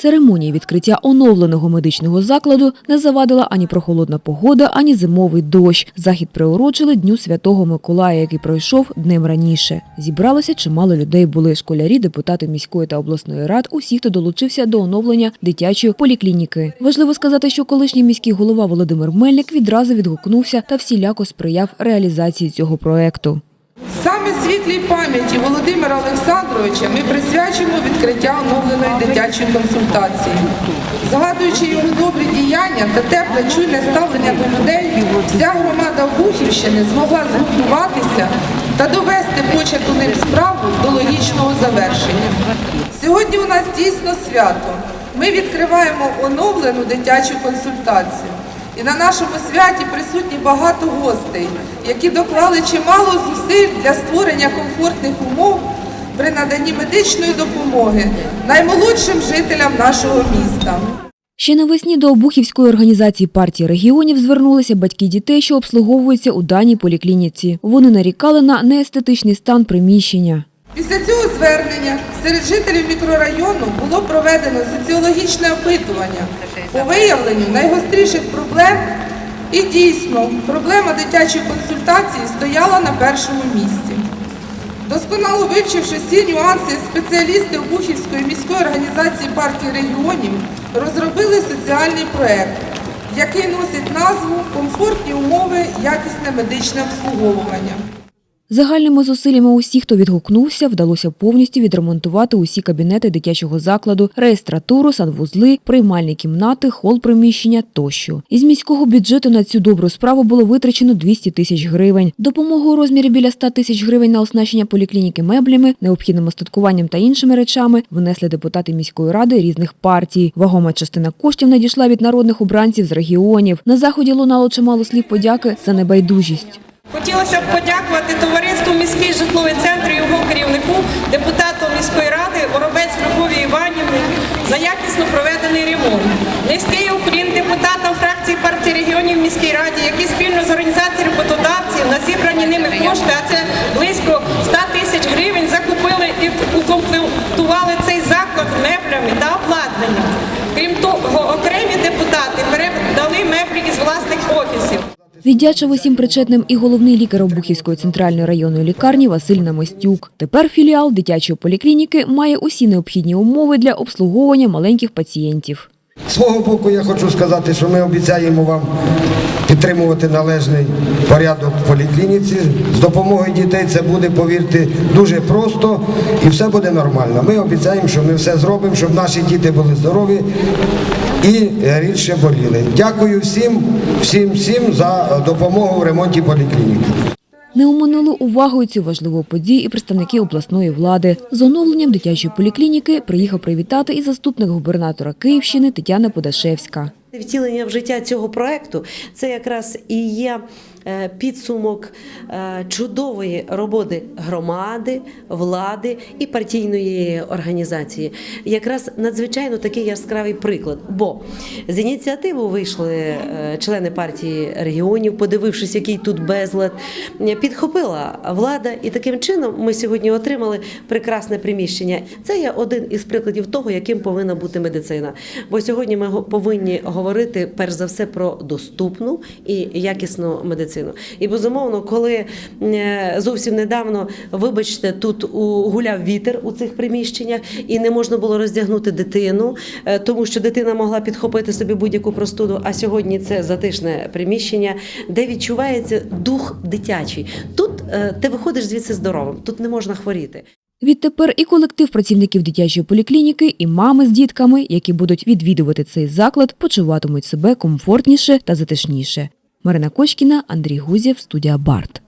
Церемонії відкриття оновленого медичного закладу не завадила ані прохолодна погода, ані зимовий дощ. Захід приурочили Дню Святого Миколая, який пройшов днем раніше. Зібралося чимало людей. Були школярі, депутати міської та обласної рад, усі, хто долучився до оновлення дитячої поліклініки. Важливо сказати, що колишній міський голова Володимир Мельник відразу відгукнувся та всіляко сприяв реалізації цього проекту. Саме світлій пам'яті Володимира Олександровича ми присвячуємо відкриття оновленої дитячої консультації. Згадуючи його добрі діяння та тепле чуйне ставлення до людей, вся громада Обухівщини змогла згуртуватися та довести почату ним справу до логічного завершення. Сьогодні у нас дійсно свято. Ми відкриваємо оновлену дитячу консультацію. І на нашому святі присутні багато гостей, які доклали чимало зусиль для створення комфортних умов при наданні медичної допомоги наймолодшим жителям нашого міста. Ще навесні до Обухівської організації партії регіонів звернулися батьки дітей, що обслуговуються у даній поліклініці. Вони нарікали на неестетичний стан приміщення. Після цього звернення серед жителів мікрорайону було проведено соціологічне опитування по виявленню найгостріших проблем. І дійсно, проблема дитячої консультації стояла на першому місці. Досконало вивчивши всі нюанси, спеціалісти Обухівської міської організації партії регіонів розробили соціальний проект, який носить назву Комфортні умови, якісне медичне обслуговування. Загальними зусиллями усіх, хто відгукнувся, вдалося повністю відремонтувати усі кабінети дитячого закладу, реєстратуру, санвузли, приймальні кімнати, хол приміщення тощо. Із міського бюджету на цю добру справу було витрачено 200 тисяч гривень. Допомогу у розмірі біля 100 тисяч гривень на оснащення поліклініки меблями, необхідним остаткуванням та іншими речами внесли депутати міської ради різних партій. Вагома частина коштів надійшла від народних обранців з регіонів. На заході лунало чимало слів подяки за небайдужість. Хотілося б подякувати товариству міський житловий центр і його керівнику, депутату міської ради Воробець Любові Іванівні за якісно проведений ремонт. Низький уклін депутатам фракції партії регіонів міській раді, які спільно з організацією роботодавців на зібрані ними кошти, а це близько 100 тисяч гривень, закупили і укомплектували цей заклад меблями та обладнанням. Крім того, окремі депутати передали меблі із власних офісів. Віддячив усім причетним і головний лікар Обухівської центральної районної лікарні Василь Намостюк. Тепер філіал дитячої поліклініки має усі необхідні умови для обслуговування маленьких пацієнтів. Свого боку я хочу сказати, що ми обіцяємо вам підтримувати належний порядок в поліклініці. З допомогою дітей це буде, повірте, дуже просто і все буде нормально. Ми обіцяємо, що ми все зробимо, щоб наші діти були здорові і рідше боліли. Дякую всім, всім, всім за допомогу в ремонті поліклініки. Не оминули увагою цю важливу подію і представники обласної влади. З оновленням дитячої поліклініки приїхав привітати і заступник губернатора Київщини Тетяна Подашевська. Втілення в життя цього проекту це якраз і є підсумок е, чудової роботи громади, влади і партійної організації. Якраз надзвичайно такий яскравий приклад. Бо з ініціативу вийшли е, члени партії регіонів, подивившись, який тут безлад, е, підхопила влада, і таким чином ми сьогодні отримали прекрасне приміщення. Це є один із прикладів того, яким повинна бути медицина. Бо сьогодні ми повинні говорити перш за все про доступну і якісну медицину. І безумовно, коли е, зовсім недавно, вибачте, тут гуляв вітер у цих приміщеннях, і не можна було роздягнути дитину, е, тому що дитина могла підхопити собі будь-яку простуду. А сьогодні це затишне приміщення, де відчувається дух дитячий. Тут е, ти виходиш звідси здоровим, тут не можна хворіти. Відтепер і колектив працівників дитячої поліклініки, і мами з дітками, які будуть відвідувати цей заклад, почуватимуть себе комфортніше та затишніше. Марина Кочкіна, Андрій Гузєв, студія Барт.